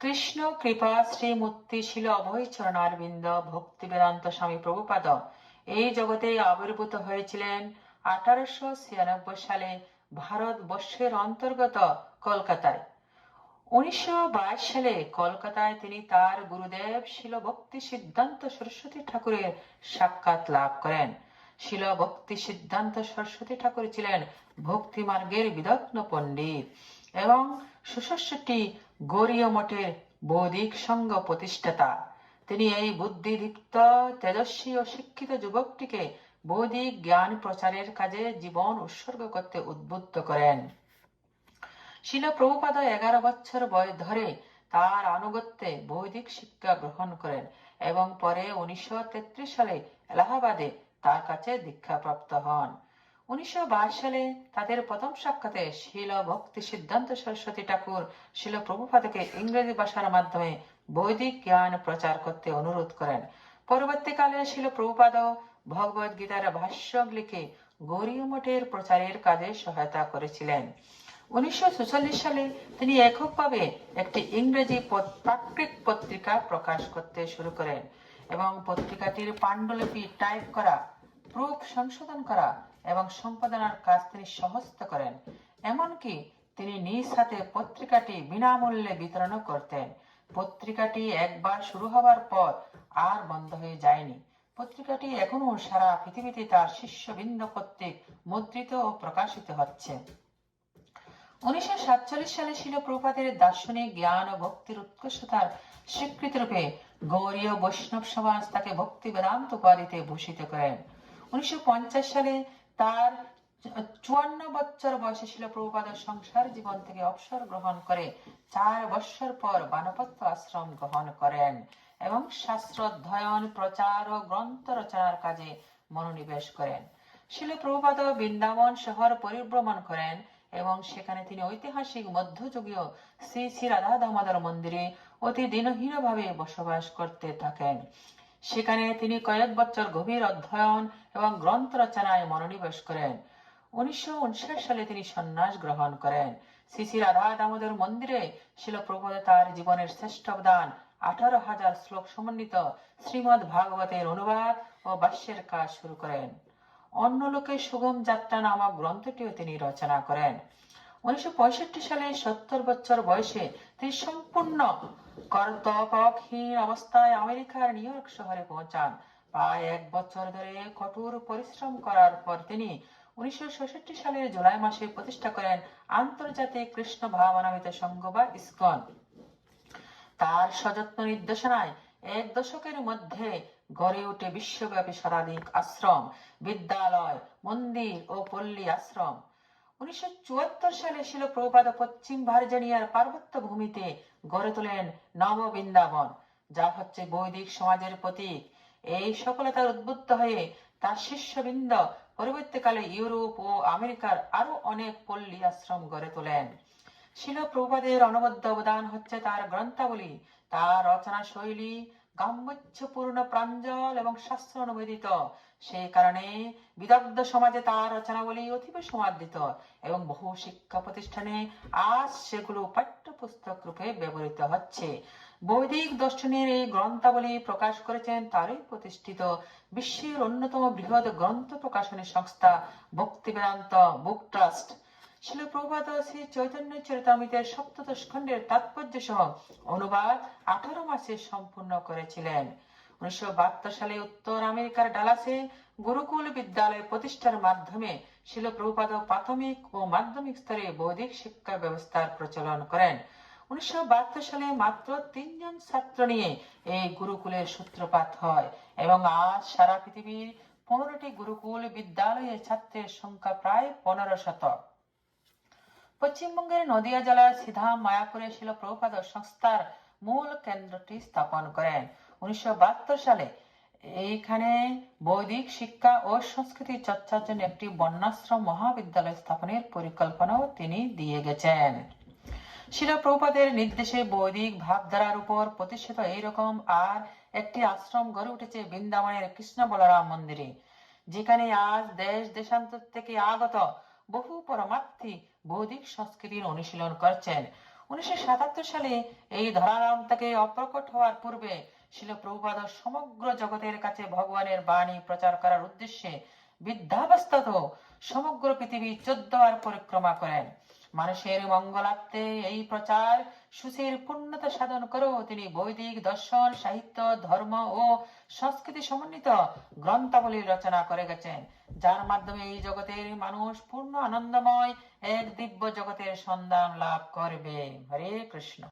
কৃষ্ণ কৃপা শ্রীমূর্তি ছিল অভয় চরণারবিন্দ ভক্তি বেদান্ত স্বামী প্রভুপাদ। এই জগতে আবির্ভূত হয়েছিলেন আঠারোশো ছিয়ানব্বই সালে ভারতবর্ষের অন্তর্গত কলকাতায়। উনিশশো বাইশ সালে কলকাতায় তিনি তার গুরুদেব শিল ভক্তি সিদ্ধান্ত সরস্বতী ঠাকুরের সাক্ষাৎ লাভ করেন। শিল ভক্তি সিদ্ধান্ত সরস্বতী ঠাকুর ছিলেন ভক্তি মার্গের বিদগ্ন পণ্ডিত এবং সুষষ্ঠটি গৌরীয় মঠের বৌদ্ধিক সংঘ প্রতিষ্ঠাতা। তিনি এই বুদ্ধিদীপ্ত, তেজস্বী ও শিক্ষিত যুবকটিকে বৌদ্ধিক জ্ঞান প্রচারের কাজে জীবন উৎসর্গ করতে উদ্বুদ্ধ করেন। শিল প্রভুপাদ এগারো বছর বয়স ধরে তার আনুগত্যে বৈদিক শিক্ষা গ্রহণ করেন এবং পরে উনিশশো তেত্রিশ সালে এলাহাবাদে তার কাছে দীক্ষাপ্রাপ্ত হন। উনিশশো সালে তাদের প্রথম সাক্ষাতে শিল ভক্তি সিদ্ধান্ত সরস্বতী ঠাকুর শিল প্রভুপাদকে ইংরেজি ভাষার মাধ্যমে বৈদিক জ্ঞান প্রচার করতে অনুরোধ করেন। পরবর্তীকালে শিল প্রভুপাদ ভগবদ গীতার ভাষ্য লিখে গৌরীয় মঠের প্রচারের কাজে সহায়তা করেছিলেন। উনিশশো সালে তিনি এককভাবে একটি ইংরেজি প্রাকৃত পত্রিকা প্রকাশ করতে শুরু করেন এবং পত্রিকাটির পাণ্ডুলিপি টাইপ করা, প্রুফ সংশোধন করা এবং সম্পাদনার কাজ তিনি সহস্ত করেন। এমনকি তিনি নিজ হাতে পত্রিকাটি বিনামূল্যে বিতরণ করতেন। পত্রিকাটি একবার শুরু হওয়ার পর আর বন্ধ হয়ে যায়নি। পত্রিকাটি এখনও সারা পৃথিবীতে তার শিষ্যবৃন্দ কর্তৃক মুদ্রিত ও প্রকাশিত হচ্ছে। উনিশশো সাতচল্লিশ সালে ছিল প্রপাতের দার্শনিক জ্ঞান ও ভক্তির উৎকর্ষতার স্বীকৃতি রূপে গৌরীয় বৈষ্ণব সমাজ তাকে ভক্তি বেদান্ত উপাধিতে ভূষিত করেন। উনিশশো পঞ্চাশ সালে তার চুয়ান্ন বছর বয়সে ছিল প্রভুপাদ সংসার জীবন থেকে অবসর গ্রহণ করে। চার বৎসর পর বানপত্য আশ্রম গ্রহণ করেন এবং শাস্ত্র অধ্যয়ন প্রচার ও গ্রন্থ রচনার কাজে মনোনিবেশ করেন। শিল প্রভুপাদ বৃন্দাবন শহর পরিভ্রমণ করেন এবং সেখানে তিনি ঐতিহাসিক মধ্যযুগীয় শ্রী শ্রী রাধা দামোদর মন্দিরে অতি দিনহীনভাবে বসবাস করতে থাকেন। সেখানে তিনি কয়েক বছর গভীর অধ্যয়ন এবং গ্রন্থ রচনায় মনোনিবেশ করেন। উনিশশো সালে তিনি সন্ন্যাস গ্রহণ করেন। শ্রী রাধা দামোদর মন্দিরে শিল প্রভুপাদ তার জীবনের শ্রেষ্ঠ অবদান আঠারো হাজার শ্লোক সমন্বিত শ্রীমদ ভাগবতের অনুবাদ ও বাস্যের কাজ শুরু করেন। অন্য লোকে সুগম যাত্রা নামক গ্রন্থটিও তিনি রচনা করেন। উনিশশো পঁয়ষট্টি সালে সত্তর বছর বয়সে তিনি সম্পূর্ণ কর্তব্যহীন অবস্থায় আমেরিকার নিউ ইয়র্ক শহরে পৌঁছান। প্রায় এক বছর ধরে কঠোর পরিশ্রম করার পর তিনি উনিশশো সালের জুলাই মাসে প্রতিষ্ঠা করেন আন্তর্জাতিক কৃষ্ণ ভাবনামিত সংঘ বা ইসকন। তার সযত্ন নির্দেশনায় এক দশকের মধ্যে গড়ে ওঠে বিশ্বব্যাপী শতাধিক আশ্রম, বিদ্যালয়, মন্দির ও পল্লী আশ্রম। উনিশশো সালে ছিল প্রভুপাদ পশ্চিম ভার্জিনিয়ার পার্বত্য ভূমিতে গড়ে তোলেন নব বৃন্দাবন, যা হচ্ছে বৈদিক সমাজের প্রতীক। এই সফলতার উদ্বুদ্ধ হয়ে তার শিষ্যবৃন্দ পরবর্তীকালে ইউরোপ ও আমেরিকার আরও অনেক পল্লী আশ্রম গড়ে তোলেন। শিল প্রভুপাদের অনবদ্য অবদান হচ্ছে তার গ্রন্থাবলী। তার রচনা শৈলী গাম্ভীর্যপূর্ণ প্রাঞ্জল এবং শাস্ত্র অনুবেদিত সেই কারণে বিদগ্ধ সমাজে তার রচনাবলী অতীব সমাদৃত এবং বহু শিক্ষা প্রতিষ্ঠানে আজ সেগুলো পাঠ্যপুস্তক রূপে ব্যবহৃত হচ্ছে। বৈদিক দর্শনের এই গ্রন্থাবলী প্রকাশ করেছেন তারই প্রতিষ্ঠিত বিশ্বের অন্যতম বৃহৎ গ্রন্থ প্রকাশনী সংস্থা ভক্তি বেদান্ত বুক ট্রাস্ট। শিল প্রভাত শ্রী চৈতন্য চরিতামিতের সপ্তদশ খণ্ডের তাৎপর্য সহ অনুবাদ আঠারো মাসে সম্পূর্ণ করেছিলেন। উনিশশো সালে উত্তর আমেরিকার ডালাসে গুরুকুল বিদ্যালয় প্রতিষ্ঠার মাধ্যমে শিল প্রভুপাদ প্রাথমিক ও মাধ্যমিক স্তরে বৈদিক শিক্ষা ব্যবস্থার প্রচলন করেন। উনিশশো বাহাত্তর সালে মাত্র তিনজন ছাত্র নিয়ে এই গুরুকুলের সূত্রপাত হয় এবং আজ সারা পৃথিবীর পনেরোটি গুরুকুল বিদ্যালয়ে ছাত্রের সংখ্যা প্রায় পনেরো শতক। পশ্চিমবঙ্গের নদিয়া জেলার সিধাম মায়াপুরে ছিল প্রভুপাদ সংস্থার মূল কেন্দ্রটি স্থাপন করেন। উনিশশো সালে এইখানে বৈদিক শিক্ষা ও সংস্কৃতি চর্চার জন্য একটি বন্যাশ্রম মহাবিদ্যালয় স্থাপনের পরিকল্পনাও তিনি দিয়ে গেছেন। শিলা প্রভুপাদের নির্দেশে বৈদিক ভাবধারার উপর প্রতিষ্ঠিত এইরকম আর একটি আশ্রম গড়ে উঠেছে বৃন্দাবনের কৃষ্ণ বলরাম মন্দিরে, যেখানে আজ দেশ দেশান্তর থেকে আগত বহু পরমার্থী বৈদিক সংস্কৃতির অনুশীলন করছেন। উনিশশো সাতাত্তর সালে এই ধরারাম থেকে অপ্রকট হওয়ার পূর্বে শিল প্রভুপাদ সমগ্র জগতের কাছে ভগবানের বাণী প্রচার করার উদ্দেশ্যে বিদ্যাবস্থাত সমগ্র পৃথিবী চোদ্দ আর পরিক্রমা করেন। মানুষের মঙ্গলার্থে এই প্রচার সুশীর পূর্ণতা সাধন করো। তিনি বৈদিক দর্শন, সাহিত্য, ধর্ম ও সংস্কৃতি সমন্বিত গ্রন্থাবলী রচনা করে গেছেন। যার মাধ্যমে এই জগতের মানুষ পূর্ণ আনন্দময় এক দিব্য জগতের সন্ধান লাভ করবে। হরে কৃষ্ণ।